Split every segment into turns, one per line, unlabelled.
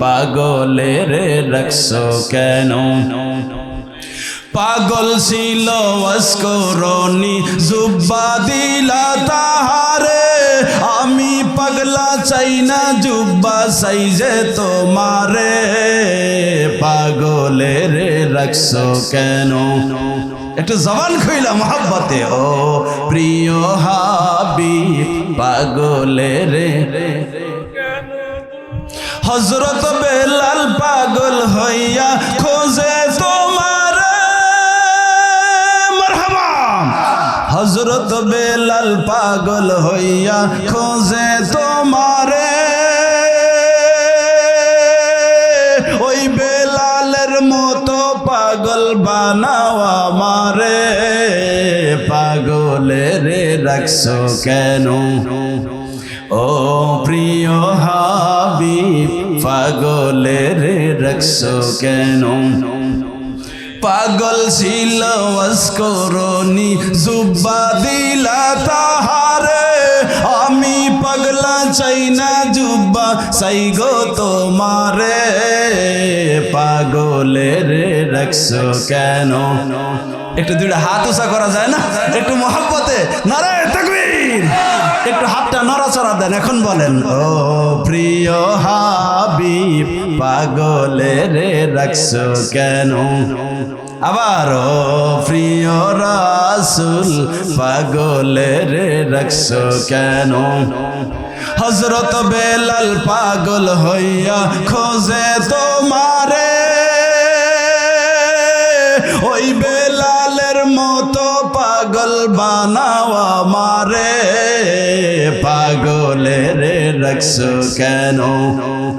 পাগলের রাখছো কেন? পাগল ছিল অস্করণি জুব্বা দিলা তাহারে। আমি পাগলা চাই না, জুব্বা চাই যে তোমারে। পাগলের রাখছো কেন? একটু জবান খুইলা মহাব্বতে, ও প্রিয় হাবি, পাগলের হজরত বেলাল পাগল হইয়া খোঁজে তোমার। হজরত বেলাল পাগল হইয়া খোঁজে তোমারে। ওই বেলালের মতো পাগল বানাওয়া মারে পাগলের রাখছো কেন? ও প্রিয় হাবি পাগলের রাখছো কেন? পাগল ছিল করি জুব্বা দিলা তাহারে। আমি পাগলা চাই না, জুব্বা তোমারে। গো পাগলের রাখছো কেন? একটু দুইটা হাত উঁচা করা যায় না? একটু মহাব্বতে নারায় তাকবীর! একটু হাতটা নড়াচড়া দেন এখন বলেন ও প্রিয় হাবিব পাগলের রাখছো কেন? আবার ও প্রিয় রাসুল পাগলের রাখছো কেন? হজরত বেলাল পাগল হইয়া খোঁজে তোমারে ওই বেলালের মতো পাগল বানাওয়া মারে। পাগলের রাখছো কেন?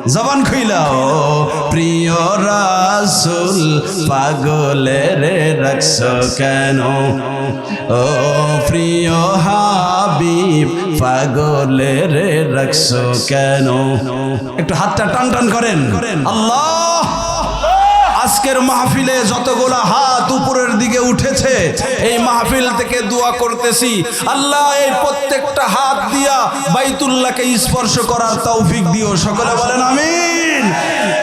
জবান খুইলাও প্রিয় রাসুল পাগলের রাখছো কেন? ও প্রিয় হাবিব পাগলের রাখছো কেন? একটু হাতটা টান টান করেন। আল্লাহ! আজকের মাহফিলে যতগুলা হাত উপরের দিকে উঠেছে, এই মাহফিল থেকে দোয়া করতেছি। আল্লাহ এই প্রত্যেকটা হাত দিয়া বাইতুল্লাহকে স্পর্শ করার তৌফিক দিও। সকলে বলেন আমিন।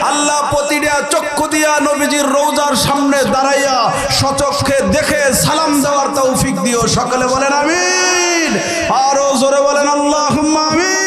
আল্লাহ প্রতিটা চক্ষু দিয়া নবীজির রৌজার সামনে দাঁড়াইয়া সচক্ষে দেখে সালাম দেওয়ার তৌফিক দিও। সকলে বলেন আমিন। আরও জোরে বলেন আল্লাহ আমিন।